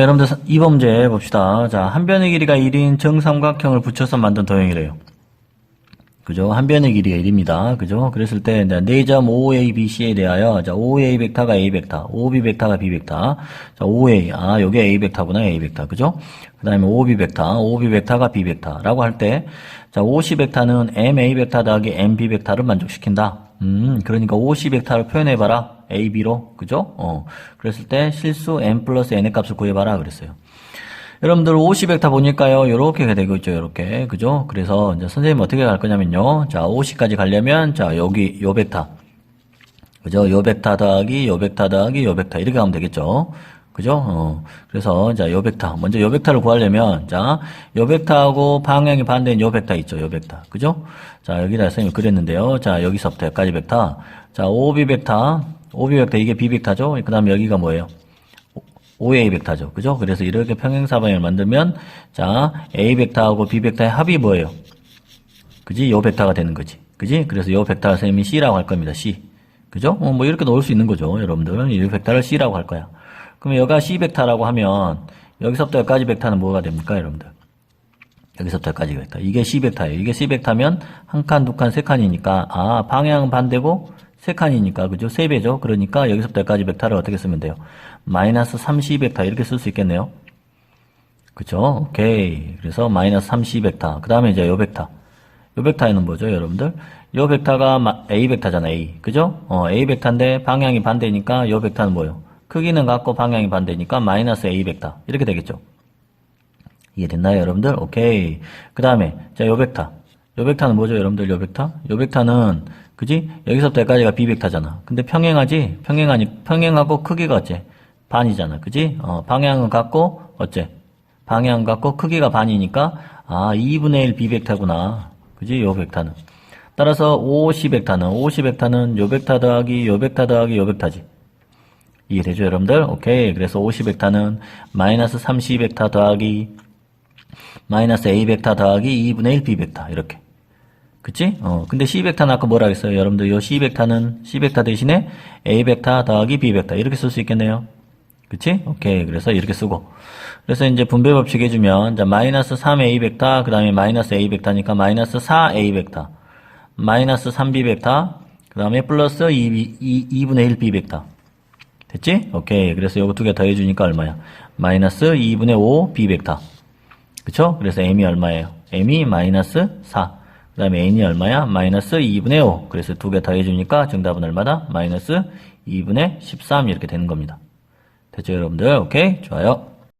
자, 여러분들 이 범죄 봅시다. 자, 한 변의 길이가 1인 정삼각형을 붙여서 만든 도형이래요. 그죠? 한 변의 길이가 1입니다. 그죠? 그랬을 때, 4점 OA, BC에 대하여, 자, OA 벡터가 A 벡터, OB 벡터가 B 벡터, 자, OA, 아, 요게 A 벡터구나, A 벡터. 그죠? 그 다음에 OB 벡터, OB 벡터가 B 벡터라고 할 때, 자, OC 벡터는 MA 벡터 더하기 MB 벡터를 만족시킨다. 음, 그러니까 OC 벡터를 표현해봐라. AB로. 그죠? 어. 그랬을 때 실수 M 플러스 N의 값을 구해봐라. 그랬어요. 여러분들 50벡터 보니까요, 요렇게 되고 있죠, 요렇게. 그죠? 그래서 이제 선생님 어떻게 갈 거냐면요. 자, 50까지 가려면, 자, 여기 요 벡터. 그죠? 요 벡터 더하기, 요 벡터 더하기, 요 벡터. 이렇게 하면 되겠죠? 그죠? 어. 그래서, 자, 요 벡터. 먼저 요 벡터를 구하려면, 자, 요 벡터하고 방향이 반대인 요 벡터 있죠, 요 벡터. 그죠? 자, 여기다 선생님이 그랬는데요. 자, 여기서부터 여기까지 벡터. 자, OB 벡터. OB 벡터, 이게 B 벡터죠? 그 다음에 여기가 뭐예요? OA 벡터죠. 그죠? 그래서 이렇게 평행사방을 만들면, 자, A 벡터하고 B 벡터의 합이 뭐예요? 그지? 요 벡터가 되는 거지. 그지? 그래서 요 벡터 선생님이 C라고 할 겁니다. C. 그죠? 어, 뭐 이렇게 놓을 수 있는 거죠. 여러분들. 이 벡터를 C라고 할 거야. 그럼 여기가 C 벡터라고 하면, 여기서부터 여기까지 벡터는 뭐가 됩니까? 여러분들. 여기서부터 여기까지 벡터. 이게 C 벡터예요. 이게 C 벡터면, 한 칸, 두 칸, 세 칸이니까, 아, 방향은 반대고, 세 칸이니까, 그죠? 세 배죠? 그러니까 여기서부터 여기까지 벡터를 어떻게 쓰면 돼요? 마이너스 30 벡터 이렇게 쓸 수 있겠네요. 그죠? 오케이. 그래서 마이너스 30 벡터. 그 다음에 이제 요 벡터. 요 벡터에는 뭐죠, 여러분들? 요 벡터가 마- A 벡터잖아, A. 그죠? 어, A 벡터인데 방향이 반대니까 요 벡터는 뭐예요? 크기는 같고 방향이 반대니까 마이너스 A 벡터. 이렇게 되겠죠? 이해됐나요, 여러분들? 오케이. 그 다음에, 자, 요 벡터. 요 벡터는 뭐죠, 여러분들? 요 벡터? 요 벡터는, 그지? 여기서부터 여기까지가 B 벡터잖아. 근데 평행하지? 평행하니, 평행하고 크기가 어째? 반이잖아. 그지? 어, 방향은 같고, 어째? 방향 같고, 크기가 반이니까, 아, 2분의 1 B 벡터구나. 그지? 요 벡터는. 따라서 OC 벡터는, OC 벡터는 요 벡터 더하기, 요 벡터 더하기, 요 벡터지. 이해되죠, 여러분들? 오케이. 그래서 50 벡터는 마이너스 30 벡터 더하기 마이너스 A 벡터 더하기 2분의 1 B 벡터 이렇게. 그치? 어, 근데 C 벡터는 아까 뭐라 했어요? 여러분들 요 C 벡터는 C 벡터 대신에 A 벡터 더하기 B 벡터 이렇게 쓸 수 있겠네요. 그치? 오케이. 그래서 이렇게 쓰고. 그래서 이제 분배 법칙 해주면, 자, 마이너스 3A 벡터, 그 다음에 마이너스 A 벡터니까 마이너스 4A 벡터, 마이너스 3B 벡터, 그 다음에 플러스 2, 2, 2분의 1 B 벡터. 됐지? 오케이. 그래서 요거 두 개 더해주니까 얼마야? 마이너스 2분의 5 B 벡터. 그쵸? 그래서 m이 얼마예요? m이 마이너스 4. 그 다음에 n이 얼마야? 마이너스 2분의 5. 그래서 두 개 더해주니까 정답은 얼마다? 마이너스 2분의 13 이렇게 되는 겁니다. 됐죠, 여러분들? 오케이? 좋아요.